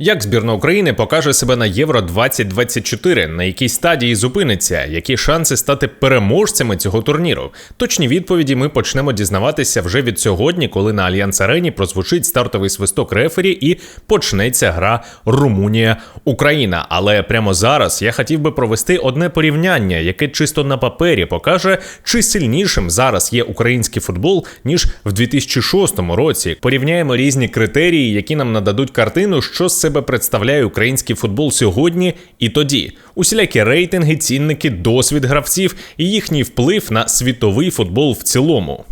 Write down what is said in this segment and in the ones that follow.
Як збірна України покаже себе на Євро 2024, на якій стадії зупиниться, які шанси стати переможцями цього турніру? Точні відповіді ми почнемо дізнаватися вже від сьогодні, коли на Альянс Арені прозвучить стартовий свисток рефері і почнеться гра Румунія-Україна. Але прямо зараз я хотів би провести одне порівняння, яке чисто на папері покаже, чи сильнішим зараз є український футбол ніж в 2006 році. Порівняємо різні критерії, які нам нададуть картину, що з себе представляє український футбол сьогодні і тоді. Усілякі рейтинги, цінники, досвід гравців і їхній вплив на світовий футбол в цілому.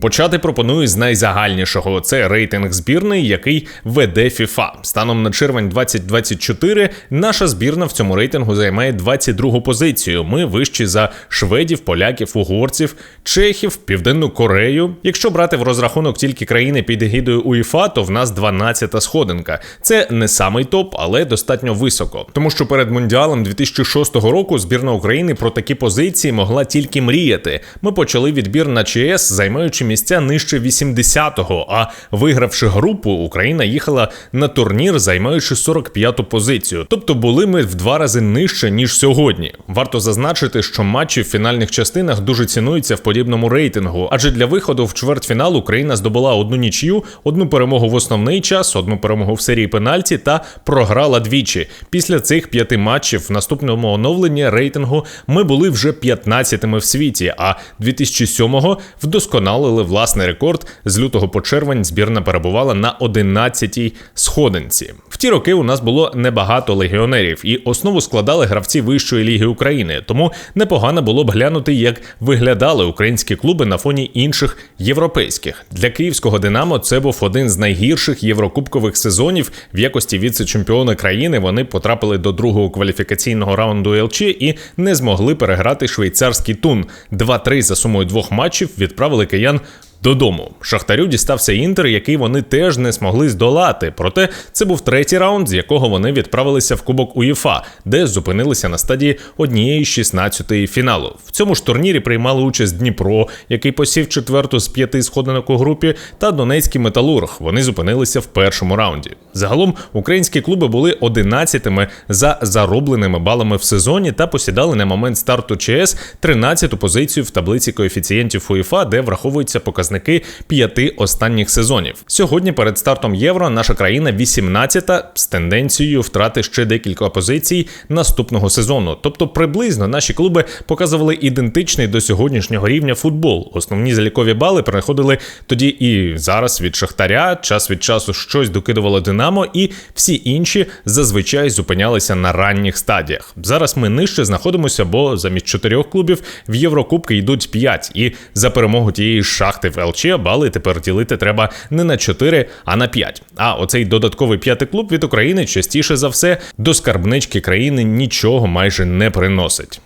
Почати пропоную з найзагальнішого. Це рейтинг збірної, який веде FIFA. Станом на червень 2024 наша збірна в цьому рейтингу займає 22 позицію. Ми вищі за шведів, поляків, угорців, чехів, південну Корею. Якщо брати в розрахунок тільки країни під егідою УЄФА, то в нас 12-та сходинка. Це не самий топ, але достатньо високо. Тому що перед мундіалом 2006 року збірна України про такі позиції могла тільки мріяти. Ми почали відбір на ЧС, займаючи місця нижче 80-го, А вигравши групу, Україна їхала на турнір, займаючи 45-ту позицію. Тобто були ми в два рази нижче ніж сьогодні. Варто зазначити, що матчі в фінальних частинах дуже цінуються в подібному рейтингу, адже для виходу в чвертьфінал Україна здобула одну нічию, одну перемогу в основний час, одну перемогу в серії пенальті та програла двічі. Після цих п'яти матчів в наступному оновленні рейтингу ми були вже 15-ми в світі, а 2007-го вдосконалили власний рекорд. З лютого по червень збірна перебувала на 11-й сходинці. В ті роки у нас було небагато легіонерів, і основу складали гравці вищої ліги України. Тому непогано було б глянути, як виглядали українські клуби на фоні інших європейських. Для київського Динамо це був один з найгірших єврокубкових сезонів в якості віце-чемпіона країни. Вони потрапили до другого кваліфікаційного раунду ЛЧ і не змогли переграти швейцарський тун. 2-3 за сумою двох матчів відправили киян Додому Шахтарю дістався інтер, який вони теж не змогли здолати. Проте це був третій раунд, з якого вони відправилися в Кубок УЄФА, де зупинилися на стадії однієї 16-ї фіналу. В цьому ж турнірі приймали участь Дніпро, який посів четверту з п'яти сходинок у групі, та Донецький металург. Вони зупинилися в першому раунді. Загалом українські клуби були 11-ми за заробленими балами в сезоні та посідали на момент старту ЧС 13-ту позицію в таблиці коефіцієнтів УЄФА, де враховуються показники показники п'яти останніх сезонів. Сьогодні перед стартом євро наша країна 18-та з тенденцією втрати ще декілька позицій наступного сезону. Тобто, приблизно наші клуби показували ідентичний до сьогоднішнього рівня футбол. Основні залікові бали переходили тоді і зараз від Шахтаря, час від часу щось докидувало Динамо, і всі інші зазвичай зупинялися на ранніх стадіях. Зараз ми нижче знаходимося, бо замість чотирьох клубів в Єврокубки йдуть п'ять, і за перемогу тієї шахти в ЛЧ бали тепер ділити треба не на 4, а на 5. А оцей додатковий п'ятий клуб від України частіше за все до скарбнички країни нічого майже не приносить.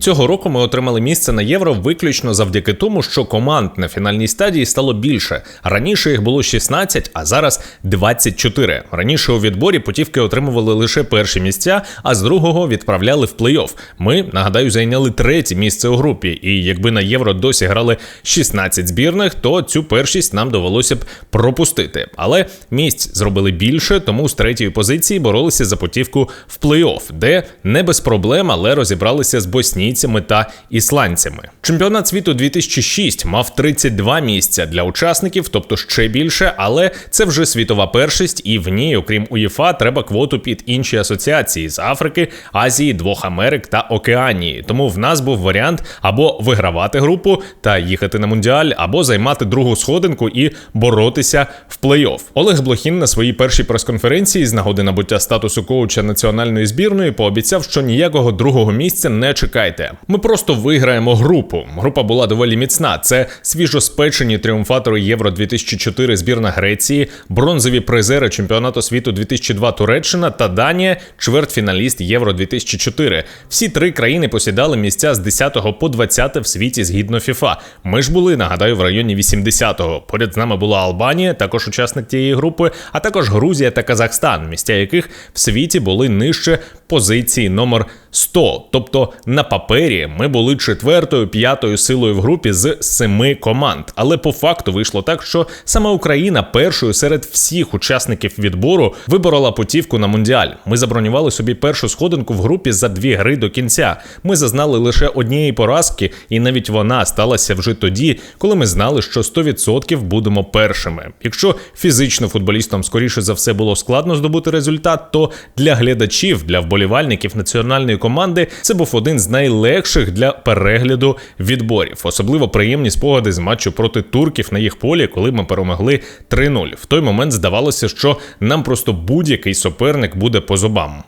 Цього року ми отримали місце на євро виключно завдяки тому, що команд на фінальній стадії стало більше. Раніше їх було 16, а зараз 24. Раніше у відборі путівки отримували лише перші місця, а з другого відправляли в плей-офф. Ми нагадаю зайняли третє місце у групі. І якби на євро досі грали 16 збірних, то цю першість нам довелося б пропустити. Але місць зробили більше, тому з третьої позиції боролися за путівку в плей-офф, де не без проблем, але розібралися з Боснії бельгійцями та ісландцями. Чемпіонат світу 2006 мав 32 місця для учасників, тобто ще більше, але це вже світова першість, і в ній, окрім УЄФА, треба квоту під інші асоціації з Африки, Азії, двох Америк та Океанії. Тому в нас був варіант або вигравати групу та їхати на мундіаль, або займати другу сходинку і боротися в плей-офф. Олег Блохін на своїй першій прес-конференції з нагоди набуття статусу коуча національної збірної пообіцяв, що ніякого другого місця не чекайте знаєте, ми просто виграємо групу. Група була доволі міцна. Це свіжоспечені тріумфатори Євро 2004 збірна Греції, бронзові призери чемпіонату світу 2002 Туреччина та Данія, чвертьфіналіст Євро 2004. Всі три країни посідали місця з 10 по 20 в світі згідно ФІФА. Ми ж були, нагадаю, в районі 80-го. Поряд з нами була Албанія, також учасник тієї групи, а також Грузія та Казахстан, місця яких в світі були нижче позиції номер 100. Тобто на папері папері ми були четвертою п'ятою силою в групі з семи команд. Але по факту вийшло так, що саме Україна першою серед всіх учасників відбору виборола путівку на мундіаль. Ми забронювали собі першу сходинку в групі за дві гри до кінця. Ми зазнали лише однієї поразки, і навіть вона сталася вже тоді, коли ми знали, що 100% будемо першими. Якщо фізично футболістам скоріше за все було складно здобути результат, то для глядачів, для вболівальників національної команди це був один з найлегших для перегляду відборів. Особливо приємні спогади з матчу проти турків на їх полі, коли ми перемогли 3-0. В той момент здавалося, що нам просто будь-який суперник буде по зубам.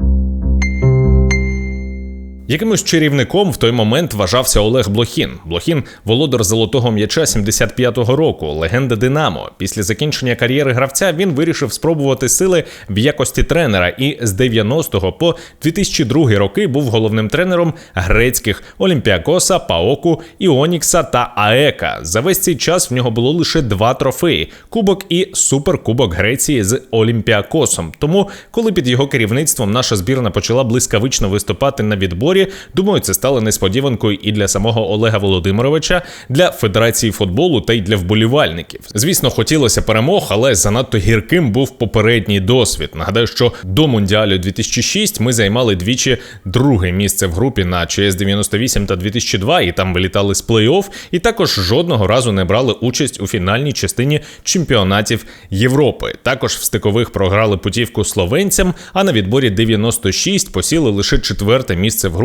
Якимось чарівником в той момент вважався Олег Блохін. Блохін володар золотого м'яча 75-го року, легенда Динамо. Після закінчення кар'єри гравця він вирішив спробувати сили в якості тренера і з 90-го по 2002 роки був головним тренером грецьких Олімпіакоса, Паоку, Іонікса та Аека. За весь цей час в нього було лише два трофеї: Кубок і Суперкубок Греції з Олімпіакосом. Тому, коли під його керівництвом наша збірна почала блискавично виступати на відборі. Думаю, це стало несподіванкою і для самого Олега Володимировича, для Федерації футболу та й для вболівальників. Звісно, хотілося перемог, але занадто гірким був попередній досвід. Нагадаю, що до Мундіалю 2006 ми займали двічі друге місце в групі на ЧС 98 та 2002, і там вилітали з плей-офф, і також жодного разу не брали участь у фінальній частині чемпіонатів Європи. Також в стикових програли путівку словенцям, а на відборі 96 посіли лише четверте місце в групі.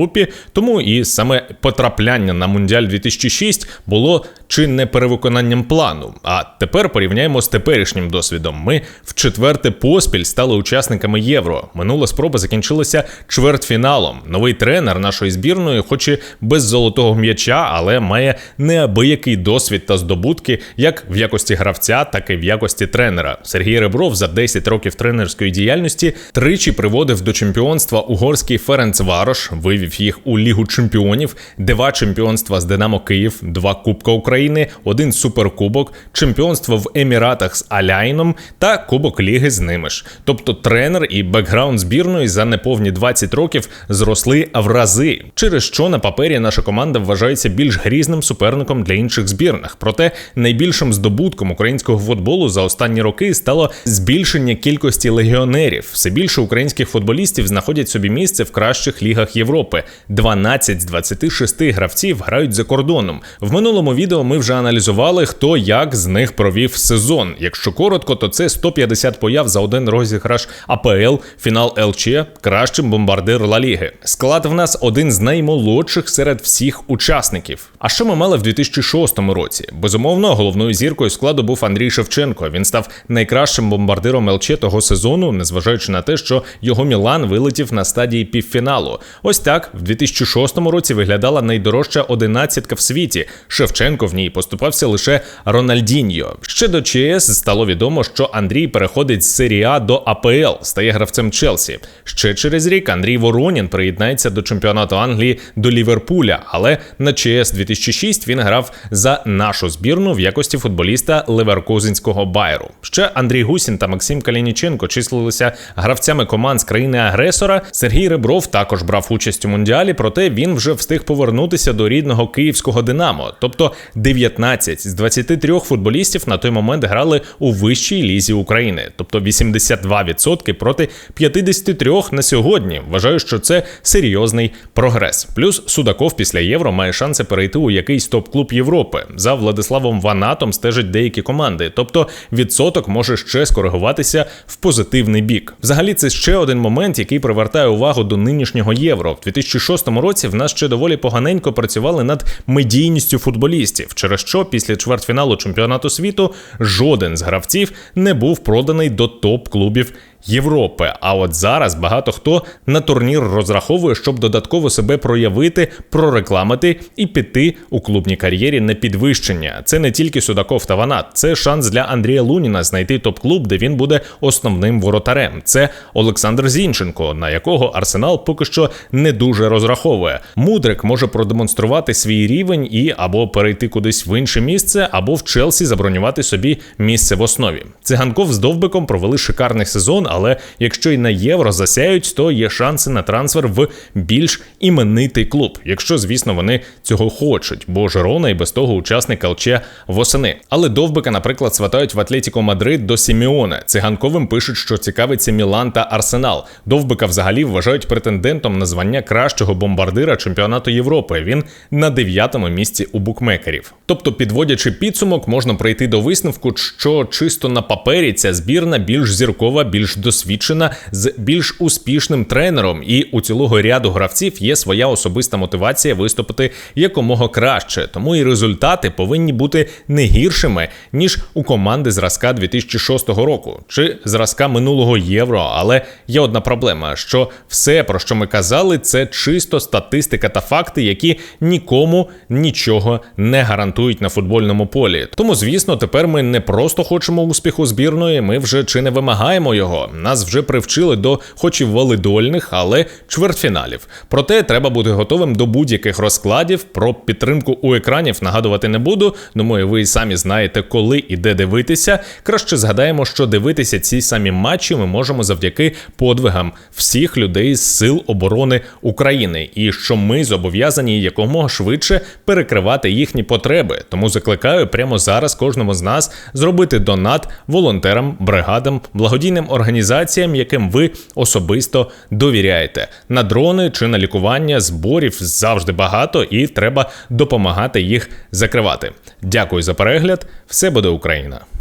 Тому і саме потрапляння на Мундіаль 2006 було чи не перевиконанням плану. А тепер порівняємо з теперішнім досвідом. Ми в четверте поспіль стали учасниками євро. Минула спроба закінчилася чвертьфіналом. Новий тренер нашої збірної, хоч і без золотого м'яча, але має неабиякий досвід та здобутки, як в якості гравця, так і в якості тренера. Сергій Ребров за 10 років тренерської діяльності тричі приводив до чемпіонства угорський Ференцварош, вивів їх у Лігу чемпіонів, два чемпіонства з Динамо Київ, два Кубка України, один суперкубок, чемпіонство в Еміратах з Аляйном та Кубок Ліги з ними ж. Тобто тренер і бекграунд збірної за неповні 20 років зросли в рази, через що на папері наша команда вважається більш грізним суперником для інших збірних. Проте найбільшим здобутком українського футболу за останні роки стало збільшення кількості легіонерів. Все більше українських футболістів знаходять собі місце в кращих лігах Європи. 12 з 26 гравців грають за кордоном. В минулому відео ми вже аналізували, хто як з них провів сезон. Якщо коротко, то це 150 появ за один розіграш АПЛ, фінал ЛЧ, кращим бомбардир Ла Ліги. Склад в нас один з наймолодших серед всіх учасників. А що ми мали в 2006 році? Безумовно, головною зіркою складу був Андрій Шевченко. Він став найкращим бомбардиром ЛЧ того сезону, незважаючи на те, що його Мілан вилетів на стадії півфіналу. Ось так в 2006 році виглядала найдорожча одинадцятка в світі. Шевченко в ній поступався лише Рональдіньо. Ще до ЧС стало відомо, що Андрій переходить з серії А до АПЛ, стає гравцем Челсі. Ще через рік Андрій Воронін приєднається до чемпіонату Англії до Ліверпуля, але на ЧС 2006 він грав за нашу збірну в якості футболіста Леверкузинського Байру. Ще Андрій Гусін та Максим Калініченко числилися гравцями команд з країни-агресора. Сергій Ребров також брав участь у мундіалі, проте він вже встиг повернутися до рідного київського Динамо. Тобто 19 з 23 футболістів на той момент грали у вищій лізі України, тобто 82% проти 53 на сьогодні. Вважаю, що це серйозний прогрес. Плюс Судаков після євро має шанси перейти у якийсь топ-клуб Європи. За Владиславом Ванатом стежать деякі команди, тобто відсоток може ще скоригуватися в позитивний бік. Взагалі, це ще один момент, який привертає увагу до нинішнього євро. В 2006 році в нас ще доволі поганенько працювали над медійністю футболістів, через що після чвертьфіналу чемпіонату світу жоден з гравців не був проданий до топ-клубів Європи. А от зараз багато хто на турнір розраховує, щоб додатково себе проявити, прорекламити і піти у клубній кар'єрі на підвищення. Це не тільки Судаков та Ванат, це шанс для Андрія Луніна знайти топ-клуб, де він буде основним воротарем. Це Олександр Зінченко, на якого Арсенал поки що не дуже розраховує. Мудрик може продемонструвати свій рівень і або перейти кудись в інше місце, або в Челсі забронювати собі місце в основі. Циганков з Довбиком провели шикарний сезон Але якщо й на євро засяють, то є шанси на трансфер в більш іменитий клуб, якщо звісно вони цього хочуть, бо Жерона і без того учасник ЛЧ восени. Але Довбика, наприклад, сватають в Атлетіко Мадрид до Сіміоне. Циганковим пишуть, що цікавиться Мілан та Арсенал. Довбика взагалі вважають претендентом на звання кращого бомбардира чемпіонату Європи. Він на дев'ятому місці у букмекерів. Тобто, підводячи підсумок, можна прийти до висновку, що чисто на папері ця збірна більш зіркова, більш досвідчена, з більш успішним тренером, і у цілого ряду гравців є своя особиста мотивація виступити якомога краще. Тому і результати повинні бути не гіршими ніж у команди зразка 2006 року чи зразка минулого євро. Але є одна проблема: що все, про що ми казали, це чисто статистика та факти, які нікому нічого не гарантують на футбольному полі. Тому, звісно, тепер ми не просто хочемо успіху збірної, ми вже чи не вимагаємо його. Нас вже привчили до, хоч і валидольних, але чвертьфіналів. Проте треба бути готовим до будь-яких розкладів. Про підтримку у екранів нагадувати не буду. Думаю, ви і самі знаєте, коли і де дивитися. Краще згадаємо, що дивитися ці самі матчі ми можемо завдяки подвигам всіх людей з сил оборони України, і що ми зобов'язані якомога швидше перекривати їхні потреби. Тому закликаю прямо зараз кожному з нас зробити донат волонтерам, бригадам, благодійним організаціям, яким ви особисто довіряєте. На дрони чи на лікування зборів завжди багато, і треба допомагати їх закривати. Дякую за перегляд. Все буде Україна.